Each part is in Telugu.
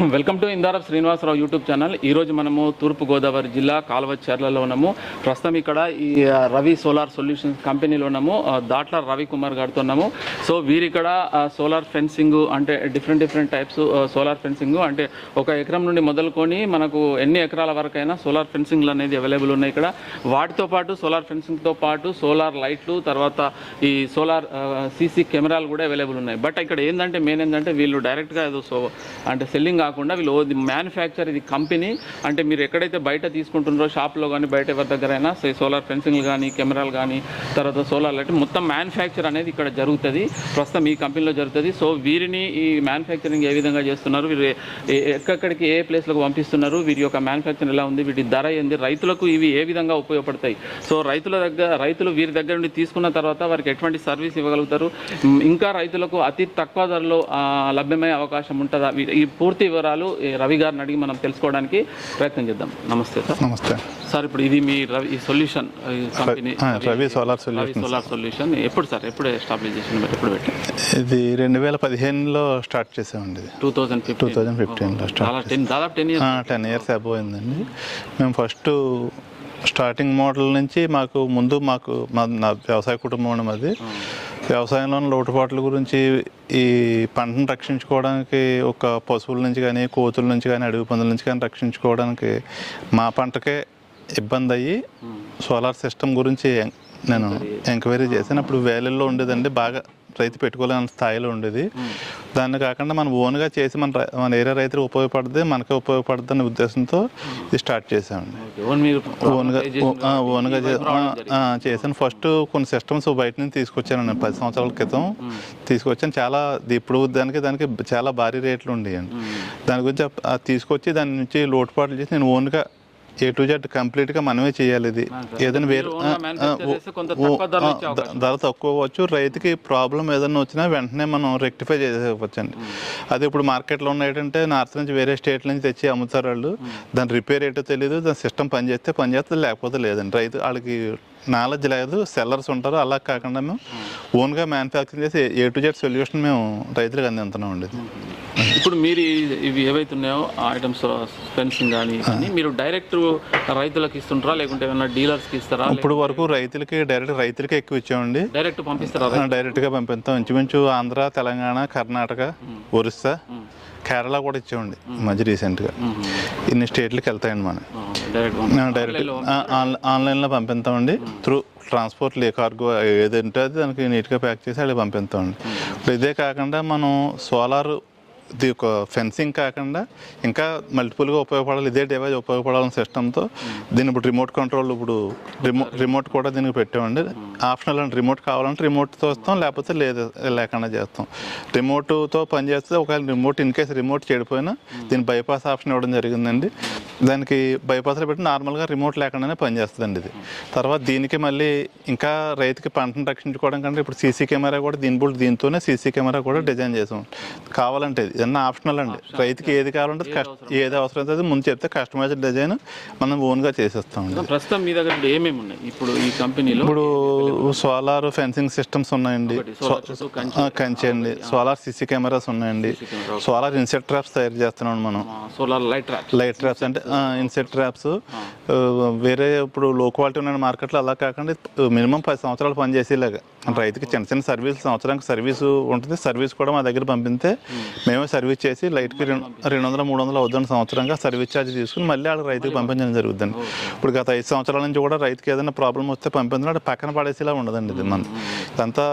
వెల్కమ్ టు ఇందారఫ్ శ్రీనివాసరావు యూట్యూబ్ ఛానల్. ఈ రోజు మనము తూర్పుగోదావరి జిల్లా కాల్వచర్లలో ఉన్నాము. ప్రస్తుతం ఇక్కడ ఈ రవి సోలార్ సొల్యూషన్స్ కంపెనీలో ఉన్నాము. దాట్ల రవి కుమార్ గారితో ఉన్నాము. సో వీరిక్కడ సోలార్ ఫెన్సింగ్ అంటే different different types solar fencing అంటే ఒక ఎకరం నుండి మొదలుకొని మనకు ఎన్ని ఎకరాల వరకైనా సోలార్ ఫెన్సింగ్లు అనేది అవైలబుల్ ఉన్నాయి ఇక్కడ. వాటితో పాటు సోలార్ ఫెన్సింగ్తో పాటు సోలార్ లైట్లు తర్వాత ఈ సోలార్ సీసీ కెమెరాలు కూడా అవైలబుల్ ఉన్నాయి. బట్ ఇక్కడ ఏంటంటే మెయిన్ ఏంటంటే వీళ్ళు డైరెక్ట్గా ఏదో సో అంటే సెల్లింగ్ కాకుండా వీళ్ళు మ్యానుఫ్యాక్చర్ ఇది కంపెనీ అంటే మీరు ఎక్కడైతే బయట తీసుకుంటున్నారో షాప్లో కానీ బయట ఎవరి దగ్గర అయినా సోలార్ ఫెన్సింగ్లు కానీ కెమెరాలు కానీ తర్వాత సోలార్ లైట్ మొత్తం మ్యానుఫ్యాక్చర్ అనేది ఇక్కడ జరుగుతుంది. ప్రస్తుతం ఈ కంపెనీలో జరుగుతుంది. సో వీరిని ఈ మ్యానుఫ్యాక్చరింగ్ ఏ విధంగా చేస్తున్నారు? వీరు ఏ- ఎక్కడికి ఏ ప్లేస్లకు పంపిస్తున్నారు? వీరి యొక్క మ్యానుఫ్యాక్చరింగ్ ఎలా ఉంది? వీటి ధర ఏంది? రైతులకు ఇవి ఏ విధంగా ఉపయోగపడతాయి? సో రైతుల దగ్గర రైతులు వీరి దగ్గర నుండి తీసుకున్న తర్వాత వారికి ఎటువంటి సర్వీస్ ఇవ్వగలుగుతారు? ఇంకా రైతులకు అతి తక్కువ ధరలో లభ్యమయ్యే అవకాశం ఉంటుందా? ఈ పూర్తి వివరాలు ఈ రవి గారిని అడిగి మనం తెలుసుకోవడానికి ప్రయత్నం చేద్దాం. నమస్తే సార్. నమస్తే. సార్ ఇప్పుడు ఇది మీ రవి ఈ solution company Ravi solar solution solar solution. ఎప్పుడు సార్ ఎప్పుడు ఎస్టాబ్లిష్ చేసిన ఎప్పుడు పెట్టారు? ఇది రెండు వేల పదిహేనులో స్టార్ట్ చేసామండి టూ థౌజండ్ టూ థౌజండ్ ఫిఫ్టీన్లో స్టార్ట్ టెన్ దాదాపు టెన్ ఇయర్స్. టెన్ ఇయర్స్ అయిపోయిందండి మేము ఫస్ట్ స్టార్టింగ్ మోడల్ నుంచి మాకు ముందు మాకు మా నా వ్యవసాయ కుటుంబం అండి మాది వ్యవసాయంలో ఉన్న లోటుపాట్ల గురించి ఈ పంటను రక్షించుకోవడానికి ఒక పశువుల నుంచి కానీ కోతుల నుంచి కానీ అడవి పందుల నుంచి కానీ రక్షించుకోవడానికి మా పంటకే ఇబ్బంది అయ్యి సోలార్ సిస్టమ్ గురించి నేను ఎంక్వైరీ చేశాను అప్పుడు వేలల్లో ఉండేదండి. బాగా రైతు పెట్టుకోలేని స్థాయిలో ఉండేది. దాన్ని కాకుండా మనం ఓన్గా చేసి మన మన ఏరియా రైతులు ఉపయోగపడుతుంది మనకే ఉపయోగపడుతుంది అనే ఉద్దేశంతో ఇది స్టార్ట్ చేసామండి ఓన్గా ఓన్గా చేశాను. ఫస్ట్ కొన్ని సిస్టమ్స్ బయట నుంచి తీసుకొచ్చాను నేను పది సంవత్సరాల క్రితం. తీసుకొచ్చాను. చాలా ఇప్పుడు దానికి దానికి చాలా భారీ రేట్లు ఉండేయండి. దాని గురించి తీసుకొచ్చి దాని నుంచి లోటుపాట్లు చేసి నేను ఓన్గా ఏ టు జెడ్ కంప్లీట్గా మనమే చేయాలి ఇది. ఏదైనా వేరే ధర తక్కువ అవ్వచ్చు. రైతుకి ప్రాబ్లం ఏదైనా వచ్చినా వెంటనే మనం రెక్టిఫై చేసేవచ్చండి అది ఇప్పుడు మార్కెట్లో ఉన్న ఏంటంటే నార్త్ నుంచి వేరే స్టేట్ నుంచి తెచ్చి అమ్ముతారు వాళ్ళు. దాని రిపేర్ ఏంటో తెలియదు దాని సిస్టమ్ పని చేస్తే పని చేస్తుంది లేకపోతే లేదండి. రైతు వాళ్ళకి నాలెడ్జ్ లేదు. సెల్లర్స్ ఉంటారు. అలా కాకుండా మేము ఓన్గా మ్యానుఫ్యాక్చరింగ్ చేసి ఏ టు జెడ్ సొల్యూషన్ మేము రైతులకు అందిస్తున్నాం అండి ఇప్పుడు మీరు ఇవి ఏవైతే ఉన్నాయో ఐటమ్స్ ఫెన్సింగ్ కానీ మీరు డైరెక్ట్ రైతులకు ఇస్తుంటారా? లేకుంటే ఏమైనా డీలర్స్కి ఇస్తారా? ఇప్పుడు వరకు రైతులకి డైరెక్ట్ రైతులకే ఎక్కువ ఇచ్చామండి డైరెక్ట్ పంపిస్తారా డైరెక్ట్గా పంపిస్తాం. ఇంచుమించు ఆంధ్ర తెలంగాణ కర్ణాటక ఒరిస్సా కేరళ కూడా ఇచ్చామండి మధ్య రీసెంట్గా ఇన్ని స్టేట్లకి వెళ్తాయండి మనం. డైరెక్ట్ ఆన్లైన్లో పంపిస్తామండి. త్రూ ట్రాన్స్పోర్ట్ లే కార్గో ఏదంటే అది దానికి నీట్గా ప్యాక్ చేసి అలా పంపిస్తామండి. ఇప్పుడు ఇదే కాకుండా మనం సోలార్ ఇది ఒక ఫెన్సింగ్ కాకుండా ఇంకా మల్టిపుల్గా ఉపయోగపడాలి ఇదే డివైజ్ ఉపయోగపడాలని సిస్టమ్తో దీన్ని ఇప్పుడు రిమోట్ కంట్రోల్ ఇప్పుడు రిమోట్ రిమోట్ కూడా దీనికి పెట్టామండి. ఆప్షనల్ అంటే రిమోట్ కావాలంటే రిమోట్తో వస్తాం లేకపోతే లేదు లేకుండా చేస్తాం. రిమోట్తో పనిచేస్తే ఒకవేళ రిమోట్ ఇన్ కేసు రిమోట్ చెడిపోయినా దీని బైపాస్ ఆప్షన్ ఇవ్వడం జరిగిందండి. దానికి బైపాస్లో పెట్టి నార్మల్గా రిమోట్ లేకుండానే పనిచేస్తుందండి ఇది. తర్వాత దీనికి మళ్ళీ ఇంకా రైతుకి పంటను రక్షించుకోవడం కంటే ఇప్పుడు సీసీ కెమెరా కూడా దీని బుల్ దీంతోనే సీసీ కెమెరా కూడా డిజైన్ చేసాం. కావాలంటే ఇది ఏదన్నా ఆప్షనల్ అండి. రైతుకి ఏది కావాలంటే ఏది అవసరం? అయితే అది ముందు చెప్తే కస్టమైజ్డ్ డిజైన్ మనం ఓన్గా చేసేస్తామండి ప్రస్తుతం మీ దగ్గర ఏమేమి ఉన్నాయి? ఇప్పుడు ఈ కంపెనీలో ఇప్పుడు సోలార్ ఫెన్సింగ్ సిస్టమ్స్ ఉన్నాయండి. కంచె. అండి. సోలార్ సీసీ కెమెరాస్ ఉన్నాయండి. సోలార్ ఇన్సెట్ ట్రాప్స్ తయారు చేస్తున్నాం మనం. Solar light trap light traps అంటే ఇన్సెట్ ట్రాప్స్. వేరే ఇప్పుడు లో క్వాలిటీ ఉన్న మార్కెట్లో అలా కాకుండా మినిమం పది సంవత్సరాలు పనిచేసేలాగా రైతుకి చిన్న చిన్న సర్వీస్ సంవత్సరానికి సర్వీస్ ఉంటుంది. సర్వీస్ కూడా మా దగ్గర పంపితే మేమే సర్వీస్ చేసి లైట్కి రెండు రెండు వందల మూడు వందలు అవుతుంది సంవత్సరంగా సర్వీస్ ఛార్జ్ తీసుకుని మళ్ళీ వాళ్ళకి రైతుకి పంపించడం జరుగుతుంది. ఇప్పుడు గత ఐదు సంవత్సరాల నుంచి కూడా రైతుకి ఏదైనా ప్రాబ్లం వస్తే పంపించడం అంటే పక్కన పడేసేలా ఉండదండి ఇది మన ఇదంతా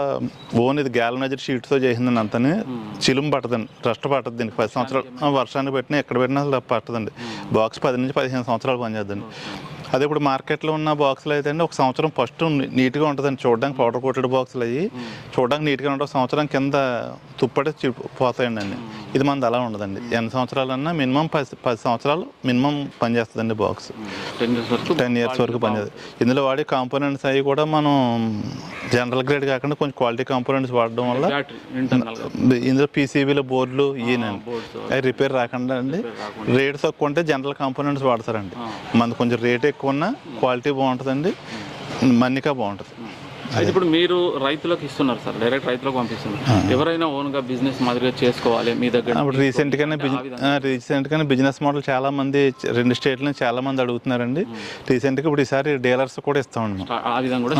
ఓన్ ఇది గ్యాలనైజర్ షీట్తో చేసిందండి అంతని చిలుము పట్టదండి రస్ట్ పట్టదు దీనికి. పది సంవత్సరాలు వర్షానికి వర్షాన్ని పెట్టినా ఎక్కడ పెట్టినా అసలు పట్టదండి. బాక్స్ పది నుంచి పదిహేను సంవత్సరాలు పనిచేద్దండి. అదే ఇప్పుడు మార్కెట్లో ఉన్న బాక్సులు అయితే అండి ఒక సంవత్సరం ఫస్ట్ నీట్గా ఉంటుందండి. చూడడానికి పౌడర్ కోటెడ్ బాక్సులు అయ్యి చూడడానికి నీట్గా ఒక సంవత్సరం కింద తుప్పటి చి- పోతాయండి అండి. ఇది మనది అలా ఉండదండి. ఎన్ని సంవత్సరాలన్నా మినిమం పది పది సంవత్సరాలు మినిమం పనిచేస్తుందండి బాక్స్. టెన్ ఇయర్స్ వరకు పనిచేస్తుంది ఇందులో వాడే కాంపోనెంట్స్ అవి కూడా మనం జనరల్ గ్రేడ్ కాకుండా కొంచెం క్వాలిటీ కాంపోనెంట్స్ వాడడం వల్ల ఇందులో పీసీబీలో బోర్డులు ఈయనండి అవి రిపేర్ రాకుండా అండి. రేట్ తక్కువ ఉంటే జనరల్ కాంపోనెంట్స్ వాడతారండి. మనది కొంచెం రేట్ ఎక్కువ ఉన్నా క్వాలిటీ బాగుంటుందండి. మన్నిక బాగుంటుంది. అయితే ఇప్పుడు మీరు రైతులకు ఇస్తున్నారు సార్ డైరెక్ట్ రైతులకు పంపిస్తున్నారు. ఎవరైనా ఓన్గా బిజినెస్ మాదిరిగా చేసుకోవాలి మీ దగ్గర అప్పుడు రీసెంట్ గానే రీసెంట్ గానే బిజినెస్ మోడల్ చాలా మంది రెండు స్టేట్ల నుంచి చాలా మంది అడుగుతున్నారండి. రీసెంట్గా ఇప్పుడు ఈసారి డీలర్స్ కూడా ఇస్తాం అండి ఆ- విధంగా కూడా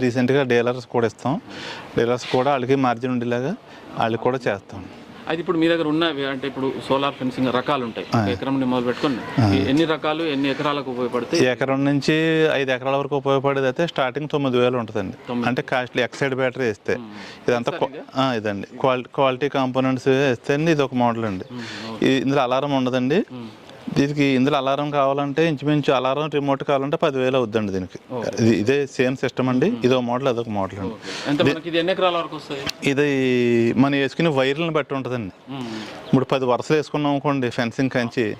రీసెంట్గా డీలర్స్ కూడా ఇస్తాం. డీలర్స్ కూడా వాళ్ళకి మార్జిన్ ఉండేలాగా వాళ్ళకి కూడా చేస్తాం. అయితే ఇప్పుడు మీ దగ్గర ఉన్నవి అంటే ఇప్పుడు సోలార్ ఫెన్సింగ్ రకాలు ఉంటాయి ఎకరం నుండి మొదలు పెట్టుకుని ఎన్ని రకాలు ఎన్ని ఎకరాలకు ఉపయోగపడతాయి? ఎకరం నుంచి ఐదు ఎకరాల వరకు ఉపయోగపడేది అయితే స్టార్టింగ్ తొమ్మిది వేలు ఉంటుందండి. అంటే కాస్ట్లీ ఎక్సైడ్ బ్యాటరీ వేస్తే. ఇదంతా ఇదండి. క్వాలిటీ క్వాలిటీ కాంపోనెంట్స్ వేస్తే అండి ఇది ఒక మోడల్ అండి. ఇందులో అలారం ఉండదండి. దీనికి ఇందులో అలారం కావాలంటే ఇంచుమించు అలారం రిమోట్ కావాలంటే పదివేలు అవుద్దండి దీనికి. ఇది ఇదే సేమ్ సిస్టమ్ అండి. ఇదో మోడల్ అదొక మోడల్ అండి. ఇది ఎకరాల మనం వేసుకునే వైర్లను బట్టి ఉంటుందండి. ఇప్పుడు పది వరుసలు వేసుకున్నాం అనుకోండి ఫెన్సింగ్ కంచి.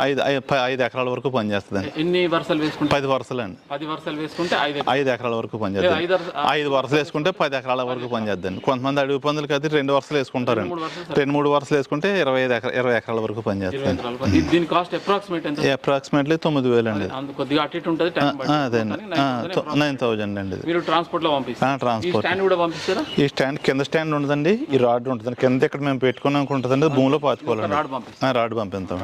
ఐదు ఐదు ఎకరాల వరకు పనిచేస్తుందండి ఎన్ని వరుసలు వేసుకుంటే? పది వరుసలు అండి. పది వరుసలు వేసుకుంటే ఐదు ఎకరాలు. ఎకరాల వరకు పనిచేద్దాం ఐదు వరుస- ఐదు వరుసలు వేసుకుంటే పది ఎకరాల వరకు పనిచేద్దండి కొంతమంది అడవి పందులు అయితే రెండు వరుసలు వేసుకుంటారండి. రెండు మూడు వరుసలు వేసుకుంటే ఇరవై ఐదు ఎకరా ఇరవై ఎకరాల వరకు పనిచేస్తుంది ఎకరాలు. దీని కాస్ట్ అప్రాక్సిమేట్ ఎంత? అప్రాక్సిమేట్లీ తొమ్మిది వేలు అండి. కొద్దిగా అటు ఇటు ఉంటుంది అదే అండి. నైన్ థౌజండ్ అండి మీరు ట్రాన్స్పోర్ట్లో పంపిస్తారు. ఈ ట్రాన్స్పోర్ట్ స్టాండ్ కూడా పంపిస్తారా? ఈ స్టాండ్ కింద స్టాండ్ ఉండదండి ఈ రాడ్ ఉంటుందండి. కింద ఇక్కడ మేము పెట్టుకున్నాం ఉంటుందండి భూమిలో పాతుకోవాలండి. రాడ్ పంపిస్తాం.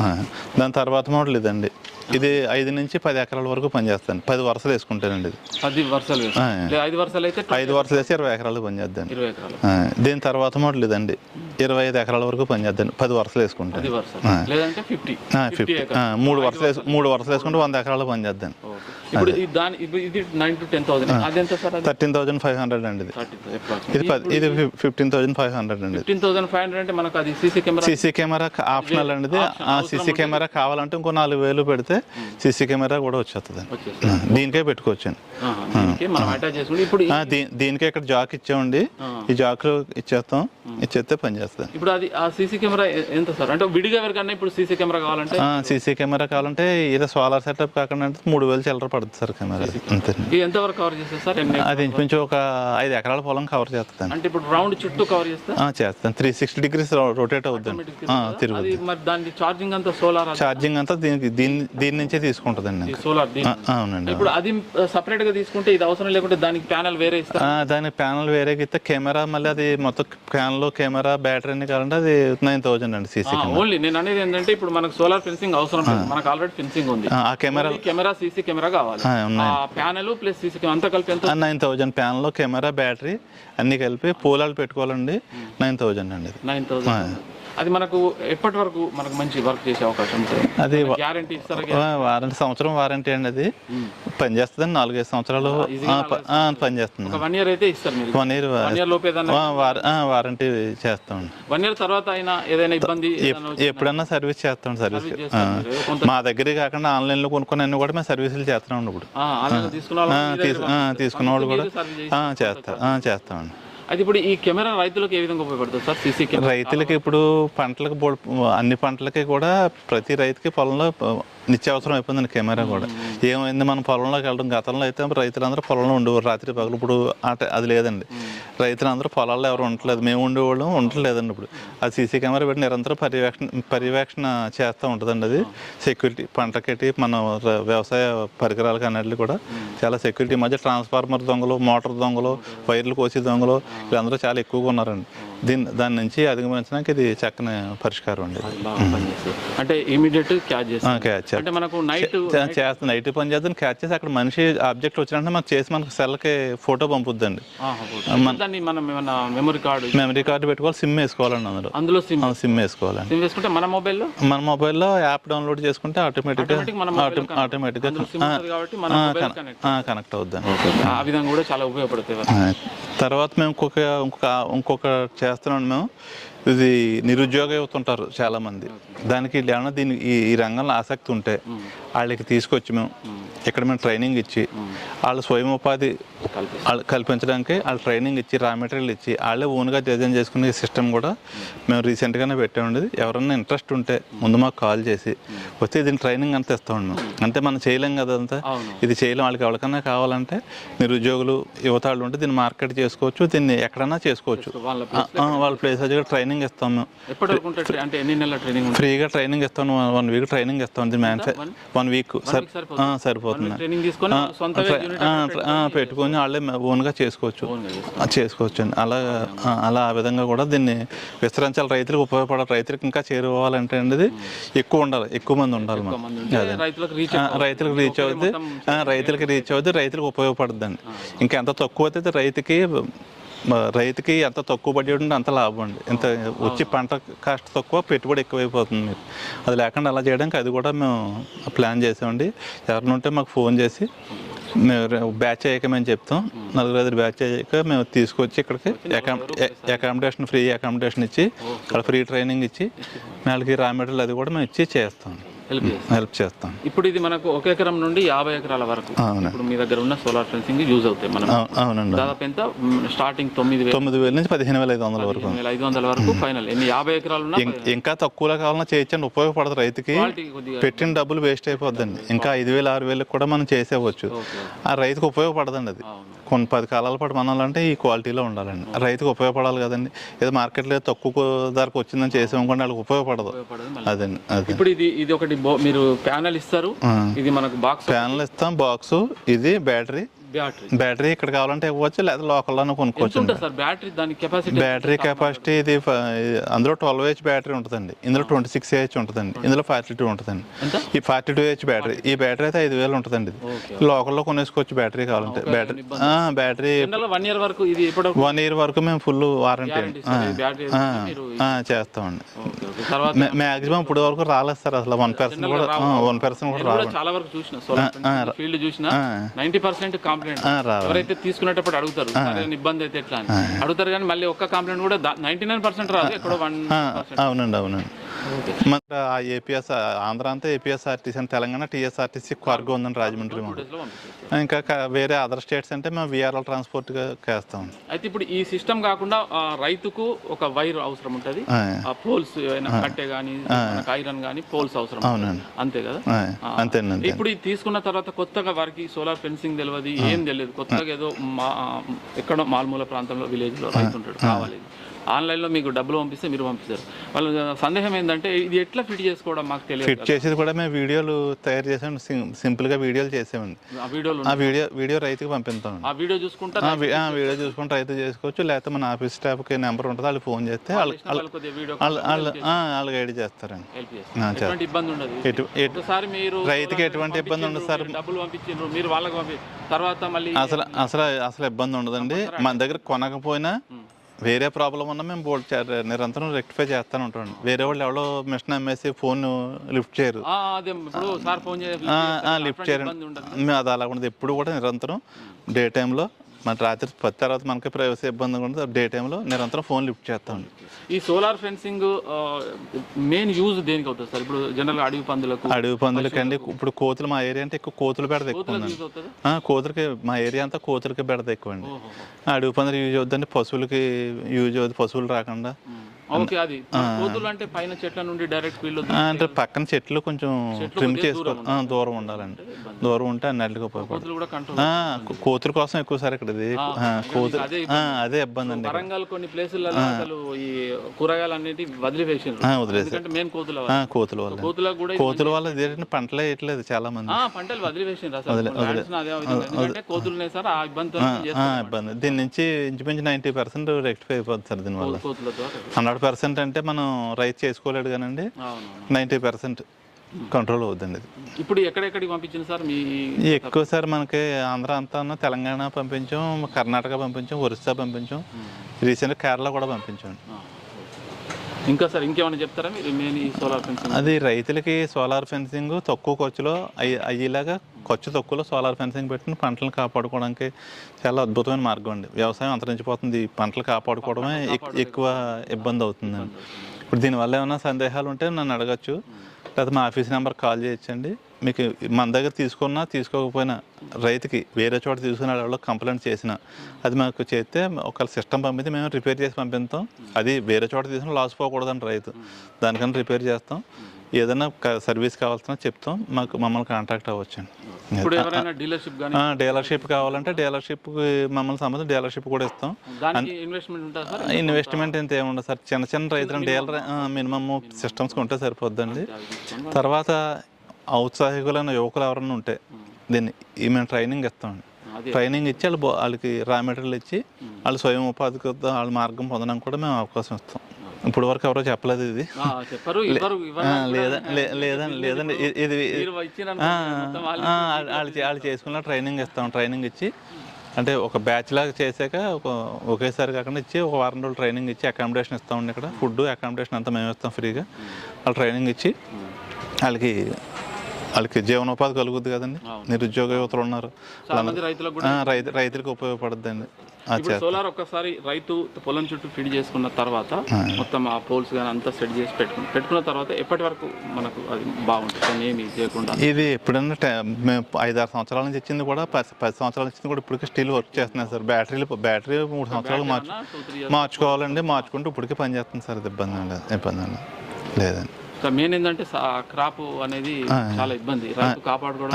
ఆ, దాని తర్వాత మోడల్ ఇదండి. ఇది ఐదు నుంచి పది ఎకరాల వరకు పనిచేస్తాను. పది వరుసలు వేసుకుంటానండి ఇది. పది వరుసలు ఐదు వరుసలు అయితే ఐదు వరుసలు వేసి ఇరవై ఎకరాలు. ఎకరాలు దీని తర్వాత మోడల్ ఇదండి. ఇరవై ఐదు ఎకరాల వరకు పనిచేద్దాం పది వరుసలు వేసుకుంటాను మూడు వరుసలు మూడు వరుసలు వేసుకుంటే వంద ఎకరాలు పనిచేద్దాం ఇప్పుడు దాని ఇది నైన్ టు టెన్ థౌసండ్ అది ఎంత sir thirteen thousand five hundred అండి ఇది. ఇది ఇది ఫిఫ్టీన్ థౌజండ్ ఫైవ్ హండ్రెడ్ అండి ఫిఫ్టీన్ థౌసండ్ ఫైవ్ హండ్రెడ్ అంటే మనకు అది CC camera CC camera optional అండి ఇది. సీసీ కెమెరా కావాలంటే ఇంకో నాలుగు వేలు పెడితే సీసీ కెమెరా కూడా వచ్చేస్తుంది. దీనికే ఇప్పుడు ఈ- ఆ, దీ- దీనికే ఇక్కడ జాక్ ఇచ్చామండి. ఈ జాక్ ఇచ్చేస్తాం. ఇచ్చేస్తే పని చేస్తుంది. ఇప్పుడు అది ఆ సీసీ కెమెరా ఎంత సార్? అంటే విడిగా ఎవరికన్నా ఇప్పుడు సీసీ కెమెరా కావాలంటే? సీసీ కెమెరా కావాలంటే ఏదో సోలార్ సెటప్ కాకుండా మూడు వేలు చిల్లర పడుతుంది సార్ కెమెరా. అంతే. ఇది ఎంత వరకు కవర్ చేస్తారు సార్? ఎన్ని అది ఇంచుమించు ఒక ఐదు ఎకరాల పొలం కవర్ చేస్తాను. అంటే ఇప్పుడు రౌండ్ చుట్టూ కవర్ చేస్తే? చేస్తాను. త్రీ సిక్స్టీ డిగ్రీస్ రొటేట్ ఆ, అది తిరుగుద్ది మరి దాని ఛార్జింగ్ అంతా సోలార్ ఛార్జింగ్ అంతా దీనికి దీని దీని నుంచే తీసుకుంటుందండి సోలార్ ఆ, అవునండి ఇప్పుడు అది సపరేట్గా తీసుకుంటే ఇది అవసరం లేకుంటే దానికి ప్యానల్ వేరే ఇస్తారు ఆ, దాని ప్యానల్ వేరేగా ఇస్తే కెమెరా మళ్ళీ అది మొత్తం ప్యానల్ కెమెరా బ్యాటరీ అన్ని కావాలంటే అది నైన్ థౌజండ్ అండి సీసీ ఓన్లీ నేను అనేది ఏంటంటే ఇప్పుడు మనకు సోలార్ ఫెన్సింగ్ అవసరం లేదు. మనకు ఆల్రెడీ ఫెన్సింగ్ ఉంది. ఆ కెమెరా కెమెరా సీసీ కెమెరా కావాలి. ప్యానల్ ప్లస్ సీసీ అంతా కలిపి ఎంత? Nine thousand panel camera battery అన్ని కలిపి పూలాలు పెట్టుకోవాలండి. నైన్ థౌజండ్ అండి నైన్ థౌసండ్ అది మనకు ఎప్పటి వరకు మనకు మంచి వర్క్ చేసే అవకాశం అది గ్యారంటీ ఇస్తారా వారంటీ సంవత్సరం వారంటీ అండి అది. పనిచేస్తుంది నాలుగైదు సంవత్సరాలు. పనిచేస్తుంది. వన్ ఇయర్ అయితే ఇస్తారు మీరు. వన్ ఇయర్ వన్ ఇయర్ లోపు వారంటీ చేస్తామండి. వన్ ఇయర్ తర్వాత అయినా ఏదైనా ఇబ్బంది ఎప్పుడన్నా సర్వీస్ చేస్తాం సర్వీస్ మా దగ్గరే కాకుండా ఆన్లైన్లో కొనుక్కుని అన్ని కూడా మేము సర్వీసులు చేస్తున్నాం ఇప్పుడు. తీసుకున్న వాళ్ళు కూడా చేస్తా చేస్తామండి. అయితే ఇప్పుడు ఈ కెమెరా రైతులకు ఏ విధంగా ఉపయోగపడుతుంది సార్? సీసీ కెమెరా రైతులకి ఇప్పుడు పంటలకు అన్ని పంటలకి కూడా ప్రతి రైతుకి పొలంలో నిత్యావసరం అయిపోయిందండి కెమెరా కూడా. ఏమైంది? మన పొలంలోకి వెళ్ళడం గతంలో అయితే రైతులందరూ పొలంలో ఉండేవారు రాత్రి పగలు ఇప్పుడు ఆట అది లేదండి. రైతులందరూ పొలాల్లో ఎవరు ఉండట్లేదు. మేము ఉండేవాళ్ళం ఉండట్లేదండి ఇప్పుడు. అది సీసీ కెమెరా పెట్టి నిరంతరం పర్యవేక్షణ పర్యవేక్షణ చేస్తూ ఉంటుందండి అది. సెక్యూరిటీ పంటకెట్టి మన వ్యవసాయ పరికరాలకి అన్నిటికీ కూడా చాలా సెక్యూరిటీ. మధ్య ట్రాన్స్ఫార్మర్ దొంగలు మోటార్ దొంగలు వైర్లు కోసి దొంగలు వీళ్ళందరూ చాలా ఎక్కువగా ఉన్నారండి. దీని దాని నుంచి అధిగమించడానికి ఇది చక్కని పరిష్కారం అండి. అంటే ఇమీడియట్ క్యాచ్ క్యాచ్ అంటే మనకు నైట్ చేస్తుంది నైట్ పని చేస్తుంది క్యాచ్ చేసి అక్కడ మనిషి ఆబ్జెక్ట్ వచ్చినట్టు మనకు చేసి మనకు సెల్కి ఫోటో పంపుద్దండి. దాన్ని మనం ఏమన్నా మెమరీ కార్డు మెమరీ కార్డు పెట్టుకోవాలి సిమ్ వేసుకోవాలండి అందులో. అందులో సిమ్ సిమ్ వేసుకోవాలండి. సిమ్ వేసుకుంటే మన మొబైల్లో మన మొబైల్లో యాప్ డౌన్లోడ్ చేసుకుంటే ఆటోమేటిక్గా లో ఆటోమేటిక్గా మొబైల్ కనెక్ట్ అవుద్దండి. ఆ విధంగా కూడా చాలా ఉపయోగపడుతుంది తర్వాత మేము ఇంకొక ఇంకొక ఇంకొక చేస్తున్నాం మేము. ఇది నిరుద్యోగ యువత ఉంటారు చాలా మంది దానికి ఏమన్నా దీని ఈ రంగంలో ఆసక్తి ఉంటే వాళ్ళకి తీసుకొచ్చి మేము. ఇక్కడ మేము ట్రైనింగ్ ఇచ్చి వాళ్ళ స్వయం ఉపాధి కల్పించడానికి వాళ్ళు ట్రైనింగ్ ఇచ్చి రా మెటీరియల్ ఇచ్చి వాళ్ళే ఓన్గా డిజైన్ చేసుకునే సిస్టమ్ కూడా మేము రీసెంట్గానే పెట్టామండి ఎవరన్నా ఇంట్రెస్ట్ ఉంటే ముందు మాకు కాల్ చేసి వస్తే దీని ట్రైనింగ్ అంతా ఇస్తామండి మేము అంటే మనం చేయలేం కదా అంతా. అవును. ఇది చేయలేం. వాళ్ళకి ఎవరికైనా కావాలంటే నిరుద్యోగులు యువత వాళ్ళు ఉంటే దీన్ని మార్కెట్ చేసుకోవచ్చు దీన్ని ఎక్కడైనా చేసుకోవచ్చు. వాళ్ళ ప్లేస్ ట్రైనింగ్ ఇస్తాం మేము. అంటే ఎన్ని నెలల ట్రైనింగ్ ఫ్రీగా ట్రైనింగ్ ఇస్తాం. వన్ వీక్ ట్రైనింగ్ ఇస్తాం. వన్? వీక్ సరిపోతుందా? అయిపోతుంది పెట్టుకొని వాళ్ళే ఓన్గా చేసుకోవచ్చు. చేసుకోవచ్చు. అండి అలా అలా ఆ విధంగా కూడా దీన్ని విస్తరించాలి. రైతులకు ఉపయోగపడాలి. రైతులకు ఇంకా చేరుకోవాలంటే అండి ఎక్కువ ఉండాలి. ఎక్కువ మంది ఉండాలి ఉంటే రైతులకు రీచ్ ఆ, రైతులకు రీచ్ అవుద్ది. ఆ, రైతులకు రీచ్ అవుద్ది. రైతులకు ఉపయోగపడుద్దండి. ఇంకా ఎంత తక్కువ అయితే రైతుకి రైతుకి ఎంత తక్కువ పడి ఉంటే అంత లాభం అండి. ఎంత వచ్చి పంట కాస్ట్ తక్కువ పెట్టుబడి ఎక్కువైపోతుంది మీకు. అది లేకుండా అలా చేయడానికి అది కూడా మేము ప్లాన్ చేసామండి. ఎవరిని ఉంటే మాకు ఫోన్ చేసి మేము బ్యాచ్ అయ్యాక మేము చెప్తాం. నలుగురు ఐదు బ్యాచ్ అయ్యాక మేము తీసుకొచ్చి ఇక్కడికి అకామిడేషన్ ఫ్రీ అకామిడేషన్ ఇచ్చి అక్కడ ఫ్రీ ట్రైనింగ్ ఇచ్చి వాళ్ళకి రా మెటీరియల్ అది కూడా మేము ఇచ్చి చేస్తాం. హెల్ప్ హెల్ప్ చేస్తాం. ఇప్పుడు ఇది మనకు ఒక ఎకరం నుండి యాభై ఎకరాల వరకు. అవును. ఇప్పుడు మీ దగ్గర ఉన్న సోలార్ ఫెన్సింగ్ యూజ్ అవుతాయి మనం అవు- అవునండి. దాదాపు ఎంత? స్టార్టింగ్ తొమ్మిది వేల. తొమ్మిది వేల నుంచి పదిహేను వేల ఐదు వందల వరకు. ఐదు వందల వరకు ఫైనల్ ఎన్ని యాభై ఎకరాలు ఇంకా తక్కువలో కావాలన్నా చేయొచ్చండి. ఉపయోగపడదు రైతుకి. పెట్టిన డబ్బులు వేస్ట్ అయిపోద్దండి. ఇంకా ఐదు వేలు ఆరు వేలకు కూడా మనం చేసేవచ్చు. ఆ రైతుకు ఉపయోగపడదండి అది. కొన్ని పది కాలాల పాటు మనాలంటే ఈ క్వాలిటీలో ఉండాలండి. రైతుకు ఉపయోగపడాలి కదండి. ఏదో మార్కెట్లో తక్కువ ధరకు వచ్చిందని చేసామనుకోండి వాళ్ళకి ఉపయోగపడదు. అదండి అదే ఇప్పుడు ఇది ఇది ఒకటి మీరు ప్యానల్ ఇస్తారు. ఇది మనకు బాక్స్. ప్యానల్ ఇస్తాం బాక్స్ ఇది బ్యాటరీ బ్యాటరీ. బ్యాటరీ ఇక్కడ కావాలంటే ఇవ్వచ్చు లేదా లోకల్లోనే కొనుక్కోవచ్చు సార్? బ్యాటరీ దాని కెపాసిటీ బ్యాటరీ కెపాసిటీ ఇది అందులో ట్వెల్వ్ హెచ్ బ్యాటరీ ఉంటుందండి. ఇందులో ట్వంటీ సిక్స్ హెచ్ ఉంటుందండి. ఇందులో ఫార్టీ టూ ఉంటుందండి ఈ ఫార్టీ టూ హెచ్ బ్యాటరీ. ఈ బ్యాటరీ అయితే ఐదు వేలు ఉంటుందండి ఇది. లోకల్లో కొనేసుకోవచ్చు బ్యాటరీ కావాలంటే. బ్యాటరీ బ్యాటరీ వన్ ఇయర్ వరకు ఇది వన్ ఇయర్ వరకు మేము ఫుల్ వారంటీ చేస్తామండి. మ్యాక్సిమం ఇప్పుడు వరకు రాలేదు సార్ అసలు వన్ పర్సెంట్ కూడా వన్ పర్సెంట్ కూడా రావు చాలా వరకు చూసిన ఫీల్డ్ చూసిన నైన్టీ పర్సెంట్ కంప్లైంట్ ఎవరైతే తీసుకునేటప్పుడు అడుగుతారు ఇబ్బంది అయితే ఎట్లా అని. అడుగుతారు కానీ మళ్ళీ ఒక్క కంప్లైంట్ కూడా నైన్టీ నైన్ పర్సెంట్ రాదు ఎక్కడో వన్ అవునండి అవునండి. మన ఆ ఏపీఎస్ ఆంధ్ర అంతా ఏపీఎస్ఆర్టీసీ అని తెలంగాణ టీఎస్ఆర్టీసీ కార్గో ఉందండి రాజమండ్రి ఇంకా వేరే అదర్ స్టేట్స్ అంటే మేము విఆర్ఎల్ ట్రాన్స్పోర్ట్గా చేస్తాం. అయితే ఇప్పుడు ఈ సిస్టమ్ కాకుండా రైతుకు ఒక వైర్ అవసరం ఉంటది. పోల్స్ కట్టె కానీ ఐరన్ కానీ పోల్స్ అవసరం అవునండి. అంతే కదా? అంతేనండి ఇప్పుడు ఇది తీసుకున్న తర్వాత కొత్తగా వారికి సోలార్ ఫెన్సింగ్ తెలియదు ఏం తెలియదు కొత్తగా ఏదో మా ఎక్కడో మాల్మూల ప్రాంతంలో విలేజ్లో రైతు ఉంటాడు కావాలి. ఆన్లైన్లో మీకు డబ్బులు పంపిస్తే మీరు పంపిస్తారు. వాళ్ళ సందేహం ఏంటంటే ఇది ఎట్లా ఫిట్ చేసుకోవడం మాకు తెలియదు ఫిట్ చేసేది కూడా మేము వీడియోలు తయారు చేసాం సింపుల్గా వీడియోలు చేసామండి ఆ వీడియోలో ఆ వీడియో వీడియో రైతుకి పంపిస్తామండి. ఆ వీడియో చూసుకుంటా వీడియో చూసుకుంటే రైతు చేసుకోవచ్చు లేకపోతే మన ఆఫీస్ స్టాఫ్కి నెంబర్ ఉంటుంది వాళ్ళు ఫోన్ చేస్తే వాళ్ళు గైడ్ చేస్తారండి. ఇబ్బంది ఉండదు. రైతుకి ఎటువంటి ఇబ్బంది ఉండదు సార్. డబ్బులు పంపించారు మీరు వాళ్ళకి పంపి తర్వాత మళ్ళీ అసలు అసలు అసలు ఇబ్బంది ఉండదండి. మన దగ్గర కొనకపోయినా వేరే ప్రాబ్లం ఉన్నా మేము బోల్డ్ నిరంతరం రెక్టిఫై చేస్తాను ఉంటాం వేరే వాళ్ళు ఎవరో మిషన్ అమ్మేసి ఫోన్ లిఫ్ట్ చేయరు. లిఫ్ట్ చేయరు. మేము అది అలా ఉండదు ఎప్పుడు కూడా నిరంతరం డే టైంలో మన రాత్రి పది తర్వాత మనకి ప్రైవసీ ఇబ్బంది ఉండదు. డే టైంలో నిరంతరం ఫోన్ లిఫ్ట్ చేస్తామండి ఈ సోలార్ ఫెన్సింగ్ మెయిన్ యూజ్ దేనికి అవుతుంది సార్? ఇప్పుడు జనరల్ అడవి పందులకు అడవి పందులకండి ఇప్పుడు కోతులు మా ఏరియా అంటే ఎక్కువ కోతులు బెడద ఎక్కువ అవుతుంది? కోతులకి మా ఏరియా అంతా కోతులకి బెడద ఎక్కువ అండి. అడవి పందులు యూజ్ అవుతుందండి పశువులకి యూజ్ అవుతుంది. పశువులు రాకుండా ఓకే అది. కోతులు అంటే పైన చెట్ల నుండి డైరెక్ట్ ఆ, అంటే పక్కన చెట్లు కొంచెం ట్రిమ్ చేసుకోవాలి దూరం ఉండాలండి. దూరం ఉంటే ఉపయోగపడుతుంది కోతులు కూడా కంట్రోల్ కోతుల కోసం ఎక్కువ సార్ ఇక్కడ ఇది కోతులు. అదే ఇబ్బంది. అండి వరంగల్ కొన్ని ప్లేసులలో అసలు ఈ కూరగాయలు అనేవి వదిలివేసిండ్రు ఆ, వదిలేసారు మెయిన్ కోతుల కోతుల వల్ల. కోతులకు కూడా కోతుల వల్ల ఇదేంటి పంటలే వేయట్లేదు చాలా మంది పంటలు అసలు. ఎందుకంటే కోతులునే సార్ ఆ చేస్తారు ఇబ్బంది. దీని నుంచి ఇంచుమించు నైంటీ పర్సెంట్ రెక్టిఫై అయిపోతుంది సార్ దీనివల్ల. కోతుల హండ్రెడ్ పర్సెంట్ అంటే మనం రైతు చేసుకోలేడు కానండి. నైంటీ పర్సెంట్ కంట్రోల్ అవుతుందండి ఇది. ఇప్పుడు ఎక్కడెక్కడికి పంపించింది సార్ మీ ఎక్కువ సార్ మనకి ఆంధ్ర అంతా తెలంగాణ పంపించాం కర్ణాటక పంపించాం ఒరిస్సా పంపించాం. రీసెంట్గా కేరళ కూడా పంపించాం ఇంకా సార్ ఇంకేమైనా చెప్తారా మీరు? మెయిన్ ఈ సోలార్ ఫెన్సింగ్ అది రైతులకి సోలార్ ఫెన్సింగ్ తక్కువ ఖర్చులో అయ్యి అయ్యేలాగా ఖర్చు తక్కువలో సోలార్ ఫెన్సింగ్ పెట్టిన పంటలను కాపాడుకోవడానికి చాలా అద్భుతమైన మార్గం అండి. వ్యవసాయం అంతరించిపోతుంది. పంటలు కాపాడుకోవడమే ఎక్- ఎక్కువ ఇబ్బంది అవుతుందండి. ఇప్పుడు దీనివల్ల ఏమైనా సందేహాలు ఉంటే నన్ను అడగచ్చు. లేకపోతే మా ఆఫీస్ నెంబర్ కాల్ చేయొచ్చండి. మీకు మన దగ్గర తీసుకున్నా తీసుకోకపోయినా రైతుకి వేరే చోట తీసుకున్న వాళ్ళు కంప్లైంట్ చేసిన అది మాకు చేస్తే ఒక సిస్టమ్ పంపితే మేము రిపేర్ చేసి పంపిస్తాం. అది వేరే చోట తీసుకుని లాస్ పోకూడదండి రైతు. దానికన్నా రిపేర్ చేస్తాం. ఏదైనా సర్వీస్ కావాల్సిన చెప్తాం. మాకు మమ్మల్ని కాంటాక్ట్ ఎవరైనా డీలర్షిప్ కావాలంటే డీలర్షిప్ మమ్మల్ని సంబంధించి డీలర్షిప్ కూడా ఇస్తాం. ఇన్వెస్ట్మెంట్ ఎంత ఏముండదు సార్? చిన్న చిన్న రైతులను డీలర్ మినిమమ్ సిస్టమ్స్ ఉంటే సరిపోద్దండి. తర్వాత ఔత్సాహికులైన యువకులు ఎవరైనా ఉంటే దీన్ని ఈ మేము ట్రైనింగ్ ఇస్తామండి ట్రైనింగ్ ఇచ్చి వాళ్ళు వాళ్ళకి రా మెటీరియల్ ఇచ్చి వాళ్ళు స్వయం ఉపాధి వాళ్ళ మార్గం పొందడానికి కూడా మేము అవకాశం ఇస్తాం. ఇప్పుడు వరకు ఎవరో చెప్పలేదు ఇది. లేదా లేదండి లేదండి. ఇది వాళ్ళు వాళ్ళు చేసుకున్న ట్రైనింగ్ ఇస్తాం. ట్రైనింగ్ ఇచ్చి అంటే ఒక బ్యాచ్ లాగా చేసాక ఒక ఒకేసారి కాకుండా ఇచ్చి ఒక వారం రోజులు ట్రైనింగ్ ఇచ్చి అకామిడేషన్ ఇస్తామండి ఇక్కడ. ఫుడ్ అకామిడేషన్ అంతా మేము ఇస్తాం ఫ్రీగా. వాళ్ళు ట్రైనింగ్ ఇచ్చి వాళ్ళకి వాళ్ళకి జీవనోపాధి కలుగుద్ది కదండి. నిరుద్యోగ యువతలు ఉన్నారు. రైతు రైతులకు ఉపయోగపడుద్దండి. సోలార్ ఒక్కసారి రైతు పొలం చుట్టూ ఫిట్ చేసుకున్న తర్వాత మొత్తం ఆ పోల్స్ కానీ అంతా సెట్ చేసి పెట్టుకుని పెట్టుకున్న తర్వాత ఎప్పటి వరకు మనకు అది బాగుంటుంది? ఏమి చేయకుండా? ఇది ఎప్పుడన్నా మేము ఐదారు సంవత్సరాల నుంచి ఇచ్చింది కూడా పది పది సంవత్సరాల నుంచి కూడా ఇప్పటికీ స్టిల్ వర్క్ చేస్తున్నాయి సార్. బ్యాటరీలు బ్యాటరీ మూడు సంవత్సరాలు మార్చు మార్చుకోవాలండి. మార్చుకుంటూ ఇప్పటికీ పని చేస్తుంది సార్. అది ఇబ్బంది లేదు ఇబ్బంది లేదు. లేదండి. మెయిన్ ఏంటంటే క్రాప్ అనేది చాలా ఇబ్బంది. రైతు కాపాడుకోవడం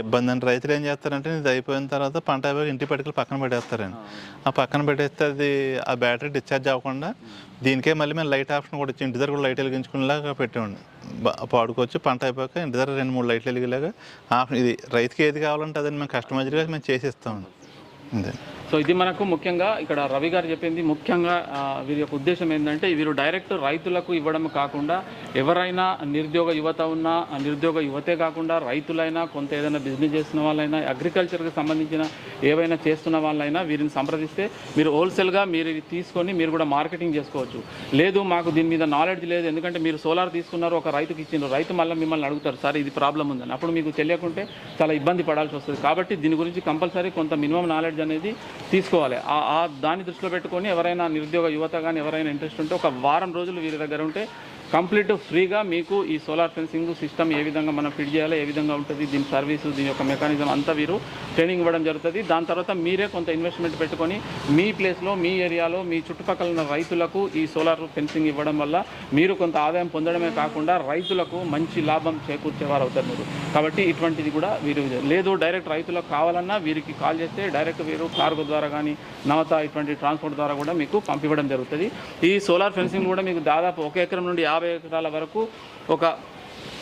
ఇబ్బంది అండి రైతులు ఏం చేస్తారంటే ఇది అయిపోయిన తర్వాత పంట అయిపోయి ఇంటి పట్టుకుని పక్కన పెట్టేస్తారండి ఆ పక్కన పెట్టేస్తే అది ఆ బ్యాటరీ డిశ్చార్జ్ అవ్వకుండా దీనికే మళ్ళీ మేము లైట్ ఆప్షన్ కూడా ఇచ్చి ఇంటి దగ్గర కూడా లైట్ వెలిగించుకునేలాగా పెట్టామండి బ- పాడుకోవచ్చు పంట అయిపోయాక ఇంటి దగ్గర రెండు మూడు లైట్లు వెలిగేలాగా ఆప్షన్ ఇది రైతుకి ఏది కావాలంటే అదని మేము కస్టమైజ్గా మేము చేసి ఇస్తామండి. అంతే సో ఇది మనకు ముఖ్యంగా ఇక్కడ రవి గారు చెప్పింది ముఖ్యంగా వీరి యొక్క ఉద్దేశం ఏంటంటే వీరు డైరెక్ట్ రైతులకు ఇవ్వడం కాకుండా ఎవరైనా నిరుద్యోగ యువత ఉన్నా నిరుద్యోగ యువతే కాకుండా రైతులైనా కొంత ఏదైనా బిజినెస్ చేస్తున్న వాళ్ళైనా అగ్రికల్చర్కి సంబంధించిన ఏవైనా చేస్తున్న వాళ్ళైనా వీరిని సంప్రదిస్తే మీరు హోల్సేల్గా మీరు ఇది తీసుకొని మీరు కూడా మార్కెటింగ్ చేసుకోవచ్చు. లేదు మాకు దీని మీద నాలెడ్జ్ లేదు ఎందుకంటే మీరు సోలార్ తీసుకున్నారు ఒక రైతుకి ఇచ్చిండ్రు రైతు మళ్ళీ మిమ్మల్ని అడుగుతారు సార్ ఇది ప్రాబ్లం ఉందని. అప్పుడు మీకు తెలియకుంటే చాలా ఇబ్బంది పడాల్సి వస్తుంది. కాబట్టి దీని గురించి కంపల్సరీ కొంత మినిమం నాలెడ్జ్ అనేది తీసుకోవాలి. ఆ ఆ దాన్ని దృష్టిలో పెట్టుకొని ఎవరైనా నిరుద్యోగ యువత కానీ ఎవరైనా ఇంట్రెస్ట్ ఉంటే ఒక వారం రోజులు వీరి దగ్గర ఉంటే కంప్లీట్ ఫ్రీగా మీకు ఈ సోలార్ ఫెన్సింగ్ సిస్టమ్ ఏ విధంగా మనం ఫిట్ చేయాలి ఏ విధంగా ఉంటుంది దీని సర్వీసు దీని యొక్క మెకానిజం అంతా వీరు ట్రైనింగ్ ఇవ్వడం జరుగుతుంది. దాని తర్వాత మీరే కొంత ఇన్వెస్ట్మెంట్ పెట్టుకొని మీ ప్లేస్లో మీ ఏరియాలో మీ చుట్టుపక్కల ఉన్న రైతులకు ఈ సోలార్ ఫెన్సింగ్ ఇవ్వడం వల్ల మీరు కొంత ఆదాయం పొందడమే కాకుండా రైతులకు మంచి లాభం చేకూర్చేవారు అవుతారు మీరు. కాబట్టి ఇటువంటిది కూడా వీరు లేదు డైరెక్ట్ రైతులకు కావాలన్నా వీరికి కాల్ చేస్తే డైరెక్ట్ వీరు కార్గో ద్వారా కానీ నవత ఇటువంటి ట్రాన్స్పోర్ట్ ద్వారా కూడా మీకు పంపివ్వడం జరుగుతుంది. ఈ సోలార్ ఫెన్సింగ్ కూడా మీకు దాదాపు ఒక ఎకరం నుండి యాభై ఎకరాల వరకు ఒక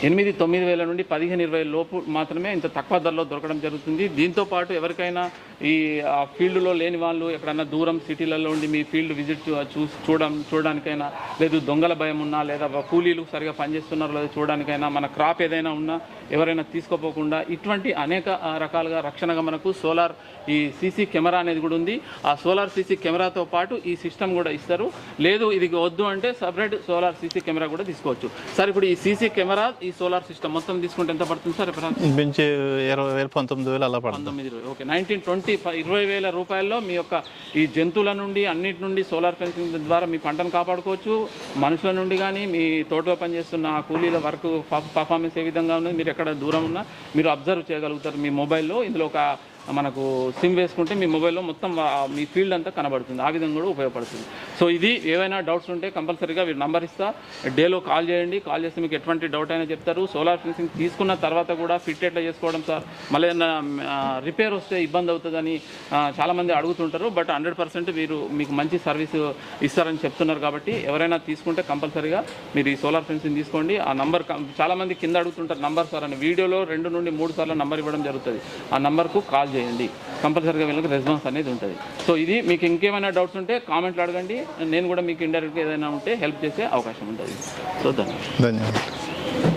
ఎనిమిది తొమ్మిది వేల నుండి పదిహేను ఇరవై లోపు మాత్రమే ఇంత తక్కువ ధరలో దొరకడం జరుగుతుంది. దీంతో పాటు ఎవరికైనా ఈ ఆ ఫీల్డ్లో లేని వాళ్ళు ఎక్కడన్నా దూరం సిటీలలో ఉండి మీ ఫీల్డ్ విజిట్ చూసి చూడడం చూడడానికైనా లేదు దొంగల భయం ఉన్నా లేదా కూలీలు సరిగా పనిచేస్తున్నారో లేదో చూడడానికైనా మన క్రాప్ ఏదైనా ఉన్నా ఎవరైనా తీసుకోపోకుండా ఇటువంటి అనేక రకాలుగా రక్షణగా మనకు సోలార్ ఈ సీసీ కెమెరా అనేది కూడా ఉంది. ఆ సోలార్ సీసీ కెమెరాతో పాటు ఈ సిస్టమ్ కూడా ఇస్తారు. లేదు ఇది వద్దు అంటే సపరేట్ సోలార్ సీసీ కెమెరా కూడా తీసుకోవచ్చు. సార్ ఇప్పుడు ఈ సీసీ కెమెరా ఈ సోలార్ సిస్టమ్ మొత్తం తీసుకుంటే ఎంత పడుతుంది సార్ ఇప్పుడు మించి ఇరవై వేలు పంతొమ్మిది వేలు అలా పడుతుంది. పంతొమ్మిది ఓకే. నైన్టీన్ ట్వంటీ ఇరవై వేల రూపాయల్లో మీ యొక్క ఈ జంతువుల నుండి అన్నిటి నుండి సోలార్ ఫెన్సింగ్ ద్వారా మీ పంటను కాపాడుకోవచ్చు. మనుషుల నుండి కానీ మీ తోటలో పనిచేస్తున్న ఆ కూలీల వర్క్ పర్ఫార్మెన్స్ ఏ విధంగా ఉన్నది మీరు ఎక్కడ దూరం ఉన్నా మీరు అబ్జర్వ్ చేయగలుగుతారు మీ మొబైల్లో. ఇందులో ఒక మనకు సిమ్ వేసుకుంటే మీ మొబైల్లో మొత్తం మీ ఫీల్డ్ అంతా కనబడుతుంది. ఆ విధంగా కూడా ఉపయోగపడుతుంది. సో ఇది ఏవైనా డౌట్స్ ఉంటే కంపల్సరీగా మీరు నంబర్ ఇస్తా. డేలో కాల్ చేయండి. కాల్ చేస్తే మీకు ఎటువంటి డౌట్ అయినా చెప్తారు. సోలార్ ఫెన్సింగ్ తీసుకున్న తర్వాత కూడా ఫిట్ ఎట్లా చేసుకోవడం సార్? మళ్ళీ ఏదైనా రిపేర్ వస్తే ఇబ్బంది అవుతుందని చాలామంది అడుగుతుంటారు. బట్ హండ్రెడ్ పర్సెంట్ మీరు మీకు మంచి సర్వీస్ ఇస్తారని చెప్తున్నారు కాబట్టి ఎవరైనా తీసుకుంటే కంపల్సరీగా మీరు ఈ సోలార్ ఫెన్సింగ్ తీసుకోండి. ఆ నంబర్ చాలామంది కింద అడుగుతుంటారు నంబర్ సార్ అని. వీడియోలో రెండు నుండి మూడు సార్లు నంబర్ ఇవ్వడం జరుగుతుంది. ఆ నంబర్కు కాల్ చేయండి. కంపల్సరీగా వీళ్ళకి రెస్పాన్స్ అనేది ఉంటుంది. సో ఇది మీకు ఇంకేమైనా డౌట్స్ ఉంటే కామెంట్లు అడగండి. నేను కూడా మీకు ఇండైరెక్ట్గా ఏదైనా ఉంటే హెల్ప్ చేసే అవకాశం ఉంటుంది. సో ధన్యవాదాలు. ధన్యవాదాలు.